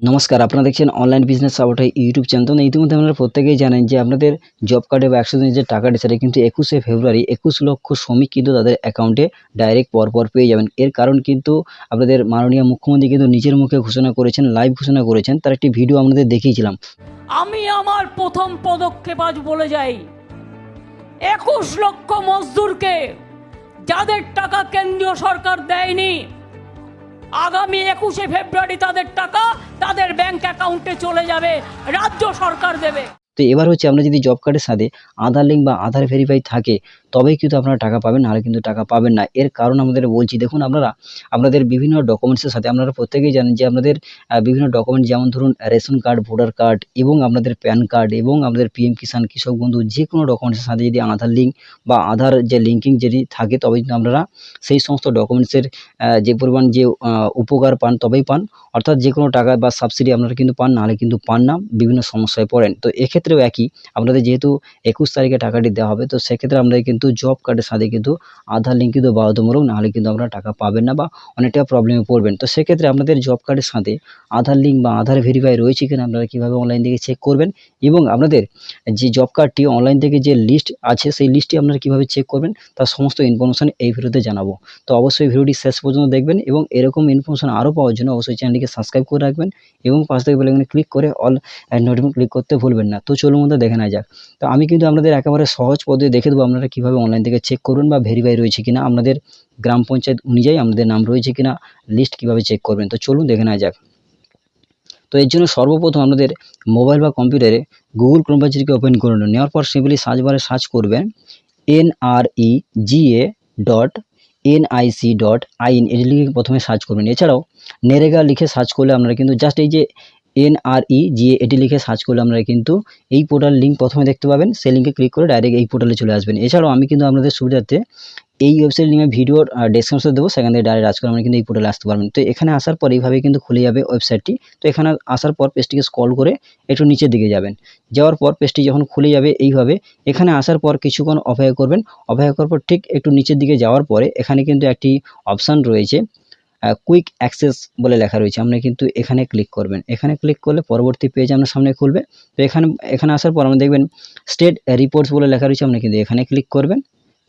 নমস্কার, আপনারা দেখছেন online business supporter YouTube channel তো ইতিমধ্যে আপনারা প্রত্যেকেই জানেন যে আপনাদের জব কার্ডে বা একশো দিনের যে টাকাটি সেটা কিন্তু একুশে ফেব্রুয়ারি, একুশ লক্ষ শ্রমিক কিন্তু তাদের অ্যাকাউন্টে ডাইরেক্ট পরপর পেয়ে যাবেন। এর কারণ কিন্তু আপনাদের মাননীয় মুখ্যমন্ত্রী কিন্তু নিজের মুখে ঘোষণা করেছেন লাইভ ঘোষণা করেছেন। তার একটি ভিডিও আপনাদের দেখিয়েছিলাম। আমি আমার প্রথম পদক্ষেপ আজ বলে যাই, একুশ লক্ষ মজদুরকে যাদের টাকা কেন্দ্রীয় সরকার দেয়নি আগামী একুশে ফেব্রুয়ারি তাদের টাকা তাদের ব্যাংক অ্যাকাউন্টে চলে যাবে রাজ্য সরকার দেবে। তো এবার হচ্ছে আপনার যদি জব কার্ডের সাথে আধার লিঙ্ক বা আধার ভেরিফাই থাকে, তবেই কিন্তু আপনারা টাকা পাবেন, নাহলে কিন্তু টাকা পাবেন না। এর কারণ আমাদের বলছি, দেখুন আপনারা, আপনাদের বিভিন্ন ডকুমেন্টসের সাথে আপনারা প্রত্যেকেই জানেন যে আপনাদের বিভিন্ন ডকুমেন্ট যেমন ধরুন রেশন কার্ড ভোটার কার্ড এবং আপনাদের প্যান কার্ড এবং আপনাদের পিএম কিষাণ কৃষক বন্ধু যে কোনো ডকুমেন্টসের সাথে যদি আধার লিঙ্ক বা আধার যে লিঙ্কিং যদি থাকে তবে কিন্তু আপনারা সেই সমস্ত ডকুমেন্টসের যে পরিমাণ যে উপকার পান, তবেই পান। অর্থাৎ যে কোনো টাকা বা সাবসিডি আপনারা কিন্তু পান, নাহলে কিন্তু পান না, বিভিন্ন সমস্যায় পড়েন। তো এক্ষেত্রেও একই। আপনাদের যেহেতু একুশ তারিখে টাকাটি দেওয়া হবে, তো সেক্ষেত্রে আপনাদের কিন্তু জব কার্ডের সাথে কিন্তু আধার লিঙ্ক কিন্তু বাধ্যতামূলক, নাহলে কিন্তু আপনারা টাকা পাবেন না বা অনেকটা প্রবলেমে পড়বেন। তো সেক্ষেত্রে আপনাদের জব কার্ডের সাথে আধার লিঙ্ক বা আধার ভেরিফাই রয়েছে কিনা আপনারা কীভাবে অনলাইন থেকে চেক করবেন এবং আপনাদের যে জব কার্ডটি অনলাইন থেকে যে লিস্ট আছে, সেই লিস্টটি আপনারা কীভাবে চেক করবেন, তার সমস্ত ইনফরমেশন এই ভিডিওতে জানাব। তো অবশ্যই ভিডিওটি শেষ পর্যন্ত দেখবেন এবং এরকম ইনফরমেশন আরও পাওয়ার জন্য অবশ্যই চ্যানেলটিকে সাবস্ক্রাইব করে রাখবেন এবং পাশ থেকে বেলাইকনে ক্লিক করে অল নোটিফিকেশন ক্লিক করতে ভুলবেন না। তো চলুন মধ্যে দেখে নেওয়া যাক। তো আমি কিন্তু আপনাদের একেবারে সহজ পদ্ধতি দেখে দেবো আপনারা কীভাবে অনলাইন থেকে চেক করবেন বা ভেরিফাই রয়েছে কিনা, আপনাদের গ্রাম পঞ্চায়েত অনুযায়ী আপনাদের নাম রয়েছে কিনা লিস্ট কীভাবে চেক করবেন। তো চলুন দেখে নেওয়া যাক। তো এর জন্য সর্বপ্রথম আপনাদের মোবাইল বা কম্পিউটারে গুগল ক্রোম ব্রাউজারকে ওপেন করে নেন। নেওয়ার পর সিম্পলি সার্চ বারে সার্চ করবেন N R E G A dot NIC dot in এটি লিখে প্রথমে সার্চ করবেন। এছাড়াও নেরেগা লিখে সার্চ করলে আপনারা কিন্তু জাস্ট এই যে এনআরই জি এটি লিখে সার্চ করলে আপনারা কিন্তু এই পোর্টাল লিঙ্ক প্রথমে দেখতে পাবেন। সেই লিঙ্কে ক্লিক করে ডাইরেক্ট এই পোর্টালে চলে আসবেন। এছাড়াও আমি কিন্তু আপনাদের সুবিধার্থে এই ওয়েবসাইট লিঙ্কে ভিডিওর ডেসক্রিপশনে দেবো। সেখান থেকে ডাইরেক্ট আজ করে আমরা কিন্তু এই পোর্টালে আসতে পারবেন। তো এখানে আসার পর এইভাবে কিন্তু খুলে যাবে ওয়েবসাইটটি তো এখানে আসার পর পেজটিকে স্ক্রল করে একটু নিচের দিকে যাবেন। যাওয়ার পর পেজটি যখন খুলে যাবে এইভাবে, এখানে আসার পর কিছুক্ষণ অপেক্ষা করবেন। অপেক্ষা করার পর ঠিক একটু নিচের দিকে যাওয়ার পরে এখানে কিন্তু একটি অপশান রয়েছে। কুইক অ্যাক্সেস বলে লেখা রয়েছে। আপনি কিন্তু এখানে ক্লিক করবেন। এখানে ক্লিক করলে পরবর্তী পেজ আপনার সামনে খুলবে। তো এখানে এখানে আসার পর আপনি দেখবেন স্টেট রিপোর্টস বলে লেখা রয়েছে, আপনি কিন্তু এখানে ক্লিক করবেন।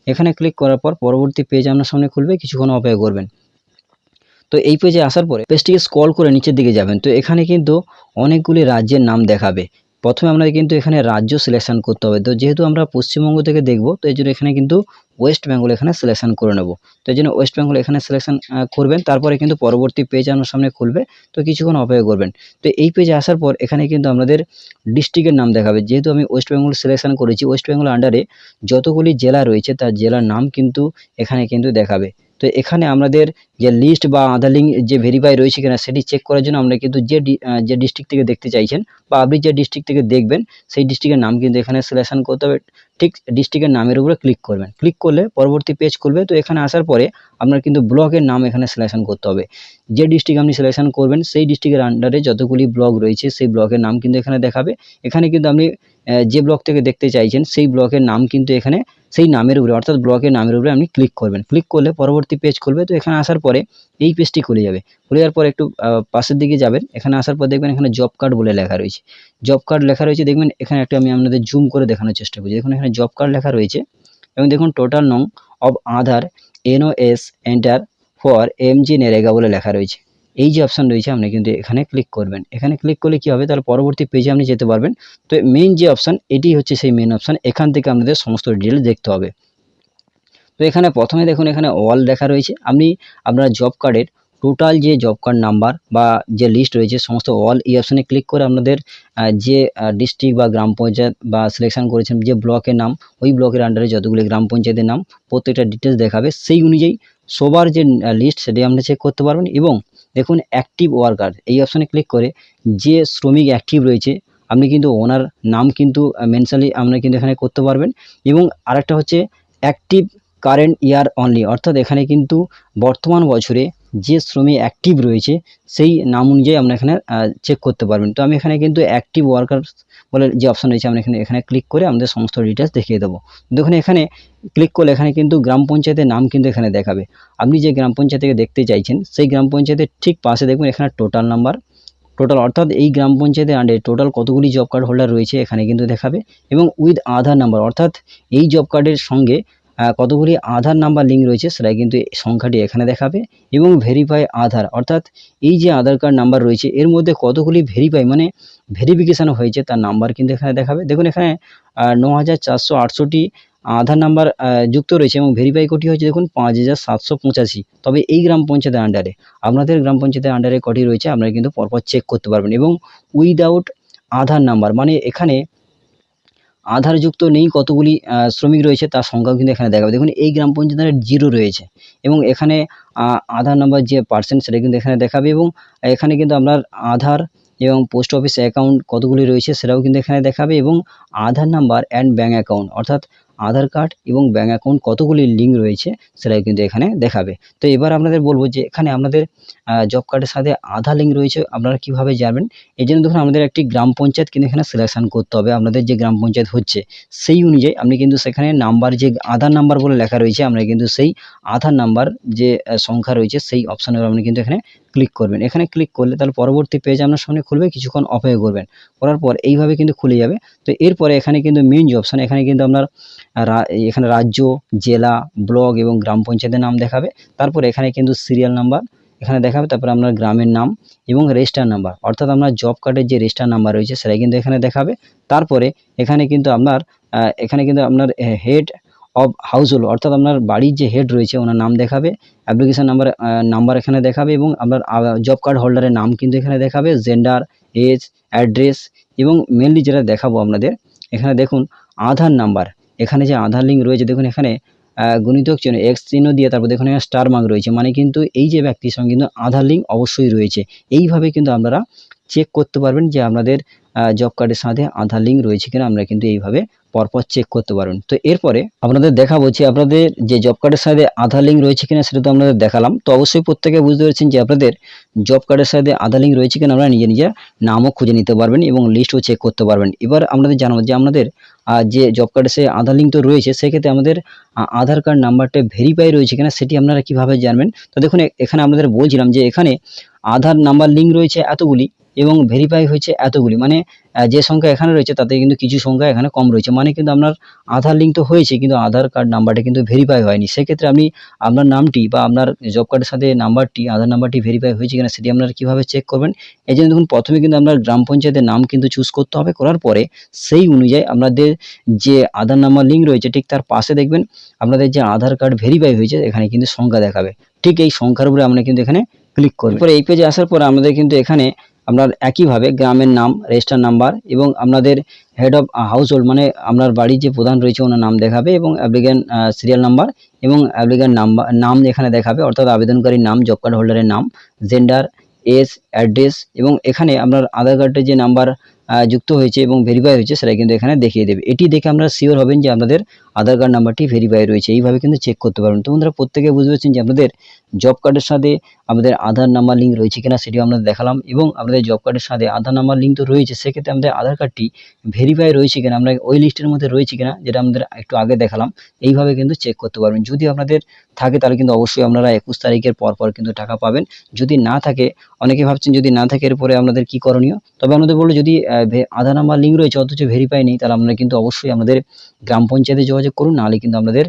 এখানে ক্লিক করার পর পরবর্তী পেজ আপনার সামনে খুলবে, কিছুক্ষণ অপেক্ষা করবেন। তো এই পেজে আসার পরে পেজটিকে স্ক্রল করে নিচের দিকে যাবেন। তো এখানে কিন্তু অনেকগুলি রাজ্যের নাম দেখাবে। প্রথমে আপনাকে কিন্তু এখানে রাজ্য সিলেকশন করতে হবে। তো যেহেতু আমরা পশ্চিমবঙ্গ থেকে দেখব, তো এই জন্য এখানে কিন্তু ওয়েস্ট বেঙ্গল এখানে সিলেকশন করে নেব। তো এই জন্য ওয়েস্ট বেঙ্গল এখানে সিলেকশন করবেন। তারপরে কিন্তু পরবর্তী পেজ আপনার সামনে খুলবে। তো কিছুক্ষণ অপেক্ষা করবেন। তো এই পেজে আসার পর এখানে কিন্তু আমাদের ডিস্ট্রিক্টের নাম দেখাবে। যেহেতু আমি ওয়েস্ট বেঙ্গল সিলেকশন করেছি ওয়েস্ট বেঙ্গল আন্ডারে যতগুলি জেলা রয়েছে, তার জেলার নাম কিন্তু এখানে কিন্তু দেখাবে। তো এখানে আমাদের যে লিস্ট বা আধার লিঙ্ক যে ভেরিফাই রয়েছে কিনা সেটি চেক করার জন্য আমরা কিন্তু যে যে ডিস্ট্রিক্ট থেকে দেখতে চাইছেন বা আপনি যে ডিস্ট্রিক্ট থেকে দেখবেন, সেই ডিস্ট্রিক্টের নাম কিন্তু এখানে সিলেকশন করতে হবে। ঠিক ডিস্ট্রিক্টের নামের উপরে ক্লিক করবেন। ক্লিক করলে পরবর্তী পেজ খুলবে। তো এখানে আসার পরে আপনার কিন্তু ব্লকের নাম এখানে সিলেকশন করতে হবে। যে ডিস্ট্রিক্ট আপনি সিলেকশন করবেন, সেই ডিস্ট্রিক্টের আন্ডারে যতগুলি ব্লক রয়েছে, সেই ব্লকের নাম কিন্তু এখানে দেখাবে। এখানে কিন্তু আপনি যে ব্লক থেকে দেখতে চাইছেন, সেই ব্লকের নাম কিন্তু এখানে সেই নামের উপরে, অর্থাৎ ব্লকের নামের উপরে আপনি ক্লিক করবেন। ক্লিক করলে পরবর্তী পেজ খুলবে। তো এখানে আসার পরে এই পেজটি খুলে যাবে। খুলে যাওয়ার পর একটু পাশের দিকে যাবেন। এখানে আসার পর দেখবেন এখানে জব কার্ড বলে লেখা রয়েছে। জব কার্ড লেখা রয়েছে, দেখবেন এখানে একটা আমি আপনাদের জুম করে দেখানোর চেষ্টা করছি। দেখুন এখানে জব কার্ড লেখা রয়েছে এবং দেখুন টোটাল নং of Aadhaar nos enter for M G NREGA বলে লেখা রয়েছে। এই যে অপশান রয়েছে, আপনি কিন্তু এখানে ক্লিক করবেন। এখানে ক্লিক করলে কি হবে? তাহলে পরবর্তী পেজে আপনি যেতে পারবেন। তো মেন যে অপশান এটি হচ্ছে সেই মেন অপশান এখান থেকে আপনাদের সমস্ত ডিটেল দেখতে হবে। তো এখানে প্রথমে দেখুন, এখানে অল দেখা রয়েছে। আপনি আপনার জব কার্ডের টোটাল যে জব কার্ড নাম্বার বা যে লিস্ট রয়েছে, সমস্ত অল এই অপশানে ক্লিক করে আপনাদের যে ডিস্ট্রিক্ট বা গ্রাম পঞ্চায়েত বা সিলেকশন করেছেন, যে ব্লকের নাম, ওই ব্লকের আন্ডারে যতগুলি গ্রাম পঞ্চায়েতের নাম, প্রত্যেকটা ডিটেলস দেখাবে। সেই অনুযায়ী সবার যে লিস্ট সেটি আপনি চেক করতে পারবেন এবং দেখুন অ্যাক্টিভ ওয়ার্কার এই অপশানে ক্লিক করে যে শ্রমিক অ্যাক্টিভ রয়েছে, আপনি কিন্তু ওনার নাম কিন্তু মেনশালি আপনি কিন্তু এখানে করতে পারবেন। এবং আরেকটা হচ্ছে অ্যাক্টিভ কারেন্ট ইয়ার অনলি অর্থাৎ এখানে কিন্তু বর্তমান বছরে যে শ্রমিক অ্যাক্টিভ রয়েছে, সেই নাম অনুযায়ী আপনার এখানে চেক করতে পারবেন। তো আমি এখানে কিন্তু অ্যাক্টিভ ওয়ার্কার বলে যে অপশান রয়েছে, আমরা এখানে এখানে ক্লিক করে আমাদের সমস্ত ডিটেলস দেখিয়ে দেবো। দেখুন, এখানে ক্লিক করলে এখানে কিন্তু গ্রাম পঞ্চায়েতের নাম কিন্তু এখানে দেখাবে। আপনি যে গ্রাম পঞ্চায়েত থেকে দেখতে চাইছেন, সেই গ্রাম পঞ্চায়েতের ঠিক পাশে দেখবেন এখানে টোটাল নাম্বার টোটাল অর্থাৎ এই গ্রাম পঞ্চায়েতের আন্ডারে টোটাল কতগুলি জব কার্ড হোল্ডার রয়েছে, এখানে কিন্তু দেখাবে। এবং উইথ আধার নাম্বার অর্থাৎ এই জব কার্ডের সঙ্গে কতগুলি আধার নাম্বার লিঙ্ক রয়েছে সেটা কিন্তু সংখ্যাটি এখানে দেখাবে এবং ভেরিফাই আধার। অর্থাৎ এই যে আধার কার্ড নাম্বার রয়েছে, এর মধ্যে কতগুলি ভেরিফাই মানে ভেরিফিকেশান হয়েছে তার নাম্বার কিন্তু এখানে দেখাবে। দেখুন এখানে ন হাজার চারশো আটষট্টি আধার নাম্বার যুক্ত রয়েছে এবং ভেরিফাই কোটি হয়েছে দেখুন পাঁচ হাজার সাতশো পঁচাশি। তবে এই গ্রাম পঞ্চায়েতের আন্ডারে আপনাদের গ্রাম পঞ্চায়েতের আন্ডারে কটি রয়েছে, আপনারা কিন্তু পরপর চেক করতে পারবেন এবং উইদাউট আধার নাম্বার মানে এখানে আধারযুক্ত নেই কতগুলি শ্রমিক রয়েছে তার সংখ্যাও কিন্তু এখানে দেখাবে। দেখুন, এই গ্রাম পঞ্চায়েতের জিরো রয়েছে এবং এখানে আধার নাম্বার যে পার্সেন্ট সেটা কিন্তু এখানে দেখাবে এবং এখানে কিন্তু আপনার আধার এবং পোস্ট অফিস অ্যাকাউন্ট কতগুলি রয়েছে সেটাও কিন্তু এখানে দেখাবে এবং Aadhaar number and bank account অর্থাৎ আধার কার্ড এবং ব্যাঙ্ক অ্যাকাউন্ট কতগুলি লিঙ্ক রয়েছে সেটাও কিন্তু এখানে দেখাবে। তো এবার আপনাদের বলব যে এখানে আপনাদের জব কার্ডের সাথে আধার লিঙ্ক রয়েছে, আপনারা কীভাবে জানবেন এই জন্য দেখুন আমাদের একটি গ্রাম পঞ্চায়েত কিন্তু এখানে সিলেকশন করতে হবে। আপনাদের যে গ্রাম পঞ্চায়েত হচ্ছে সেই অনুযায়ী আপনি কিন্তু সেখানে নাম্বার যে আধার নাম্বার বলে লেখা রয়েছে, আমরা কিন্তু সেই আধার নাম্বার যে সংখ্যা রয়েছে সেই অপশানের আপনি কিন্তু এখানে ক্লিক করবেন। এখানে ক্লিক করলে তাহলে পরবর্তী পেজ আপনার সামনে খুলবে, কিছুক্ষণ অপেক্ষা করবেন। করার পর এইভাবে কিন্তু খুলে যাবে। তো এরপরে এখানে কিন্তু মেন যে অপশান এখানে কিন্তু আপনার এখানে রাজ্য, জেলা ব্লক এবং গ্রাম পঞ্চায়েতের নাম দেখাবে। তারপর এখানে কিন্তু সিরিয়াল নাম্বার এখানে দেখাবে। তারপরে আপনার গ্রামের নাম এবং রেজিস্টার নাম্বার অর্থাৎ আপনার জব কার্ডের যে রেজিস্টার নাম্বার রয়েছে, সেটাই কিন্তু এখানে দেখাবে। তারপরে এখানে কিন্তু আপনার এখানে কিন্তু আপনার হেড অফ হাউস হোল্ড অর্থাৎ আপনার বাড়ির যে হেড রয়েছে, ওনার নাম দেখাবে অ্যাপ্লিকেশন নাম্বার নাম্বার এখানে দেখাবে এবং আপনার জব কার্ড হোল্ডারের নাম কিন্তু এখানে দেখাবে জেন্ডার এজ অ্যাড্রেস এবং মেনলি যেটা দেখাবো আপনাদের, এখানে দেখুন আধার নাম্বার এখানে যে আধার লিঙ্ক রয়েছে, দেখুন এখানে গুণিতক চিহ্ন এক্স চিহ্ন দিয়ে তারপর দেখুন এখানে স্টার মার্ক রয়েছে মানে কিন্তু এই যে ব্যক্তির সঙ্গে কিন্তু আধার লিঙ্ক অবশ্যই রয়েছে, এইভাবে কিন্তু আপনারা চেক করতে পারবেন যে আপনাদের জব কার্ডের সাথে আধার লিঙ্ক রয়েছে কিনা, আমরা কিন্তু এইভাবে পরপর চেক করতে পারবেন। তো এরপরে আপনাদের দেখাবো যে আপনাদের যে জব কার্ডের সাথে আধার লিঙ্ক রয়েছে কিনা সেটা তো আপনাদের দেখালাম। তো অবশ্যই প্রত্যেকে বুঝতে পেরেছেন যে আপনাদের জব কার্ডের সাথে আধার লিঙ্ক রয়েছে কিনা আপনারা নিজে নিজের নামও খুঁজে নিতে পারবেন এবং লিস্টও চেক করতে পারবেন। এবার আপনাদের জানাব যে আহ, যে জব কার্ডের সে আধার লিঙ্ক তো রয়েছে সেক্ষেত্রে আমাদের আধার কার্ড নাম্বারটা ভেরিফাই রয়েছে কিনা সেটি আপনারা কীভাবে জানবেন? তো দেখুন এখানে আপনাদের বলছিলাম যে এখানে আধার নাম্বার লিঙ্ক রয়েছে এতগুলি। এবং ভেরিফাই হয়েছে এতগুলি। মানে যে সংখ্যা এখানে রয়েছে তাতে কিন্তু কিছু সংখ্যা এখানে কম রয়েছে। মানে কিন্তু আপনার আধার লিঙ্ক তো হয়েছে, কিন্তু আধার কার্ড নাম্বারটা কিন্তু ভেরিফাই হয়নি। সেক্ষেত্রে আপনি আপনার নামটি বা আপনার জব কার্ডের সাথে নাম্বারটি আধার নাম্বারটি ভেরিফাই হয়েছে কিনা সেটি আপনারা কীভাবে চেক করবেন? এই জন্য দেখুন, প্রথমে কিন্তু আপনার গ্রাম পঞ্চায়েতের নাম কিন্তু চুজ করতে হবে। করার পরে সেই অনুযায়ী আপনাদের যে আধার নাম্বার লিঙ্ক রয়েছে, ঠিক তার পাশে দেখবেন আপনাদের যে আধার কার্ড ভেরিফাই হয়েছে, এখানে কিন্তু সংখ্যা দেখাবে। ঠিক এই সংখ্যার উপরে আমরা কিন্তু এখানে ক্লিক করব। এই পেজে আসার পর আমাদের কিন্তু এখানে আপনার একইভাবে গ্রামের নাম রেজিস্টার নাম্বার এবং আপনাদের হেড অফ হাউস হোল্ড মানে আপনার বাড়ির যে প্রধান রয়েছে ওনার নাম দেখাবে এবং অ্যাপ্লিক্যান্ট সিরিয়াল নাম্বার এবং অ্যাপ্লিক্যান্ট নাম্বার নাম এখানে দেখাবে অর্থাৎ আবেদনকারীর নাম জব কার্ড হোল্ডারের নাম জেন্ডার এজ অ্যাড্রেস এবং এখানে আপনার আধার কার্ডের যে নাম্বার যুক্ত হয়েছে এবং ভেরিফাই হয়েছে সেটা কিন্তু এখানে দেখিয়ে দেবে। এটি দেখে আপনারা শিওর হবেন যে আপনাদের আধার কার্ড নাম্বারটি ভেরিফাই রয়েছে, এইভাবে কিন্তু চেক করতে পারবেন। তো বন্ধুরা, প্রত্যেকে বুঝতে পারছেন যে আপনাদের জব কার্ডের সাথে আমাদের আধার নাম্বার লিঙ্ক রয়েছে কিনা সেটিও আমরা দেখালাম এবং আমাদের জব কার্ডের সাথে আধার নাম্বার লিঙ্ক তো রয়েছে, সেক্ষেত্রে আমাদের আধার কার্ডটি ভেরিফাই রয়েছে কিনা, আমরা ওই লিস্টের মধ্যে রয়েছে কিনা যেটা আমাদের একটু আগে দেখালাম, এইভাবে কিন্তু চেক করতে পারবেন। যদি আপনাদের থাকে তাহলে কিন্তু অবশ্যই আপনারা একুশ তারিখের পর পর কিন্তু টাকা পাবেন। যদি না থাকে, অনেকে ভাবছেন যদি না থাকে এরপরে আপনাদের কি করণীয়? তবে আপনাদের বলল যদি আধার নাম্বার লিঙ্ক রয়েছে, অথচ ভেরিফাই নেই, তাহলে আপনারা কিন্তু অবশ্যই আমাদের গ্রাম পঞ্চায়েতে যোগাযোগ করুন, নাহলে কিন্তু আপনাদের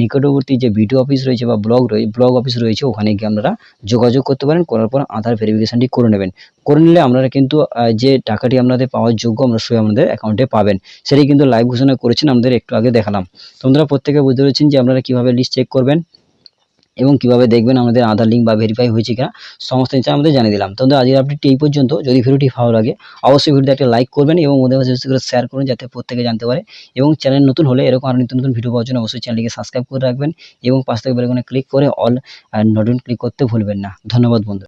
নিকটবর্তী যে বিডিও অফিস রয়েছে বা ব্লক রয়েছে ব্লক অফিস রয়েছে, ওখানে গিয়ে আপনারা যোগাযোগ করতে পারেন, করার পর আধার ভেরিফিকেশানটি করে নেবেন। করে নিলে আপনারা কিন্তু যে টাকাটি আপনাদের পাওয়ার যোগ্য আমরা সই আমাদের অ্যাকাউন্টে পাবেন। সেটি কিন্তু লাইভ ঘোষণা করেছেন আমাদের একটু আগে দেখালাম। তোমরা প্রত্যেকে বুঝতে পেরেছেন যে আপনারা কীভাবে লিস্ট চেক করবেন? এবং কীভাবে দেখবেন আমাদের আধার লিঙ্ক বা ভেরিফাই হয়েছে কিনা, সমস্ত কিছু আমাদের জানিয়ে দিলাম। তো আজকের আপডেটটি এই পর্যন্ত। যদি ভিডিওটি ভালো লাগে, অবশ্যই ভিডিওতে একটা লাইক করবেন এবং ওদের বেশি করে শেয়ার করুন যাতে প্রত্যেকে জানতে পারে। এবং চ্যানেল নতুন হলে এরকম আরও নিত্য নতুন ভিডিও পাওয়ার জন্য অবশ্যই চ্যানেলটিকে সাবস্ক্রাইব করে রাখবেন এবং পাশ থেকে বেলকনে ক্লিক করে অল নোটিফিকেশন ক্লিক করতে ভুলবেন না। ধন্যবাদ বন্ধু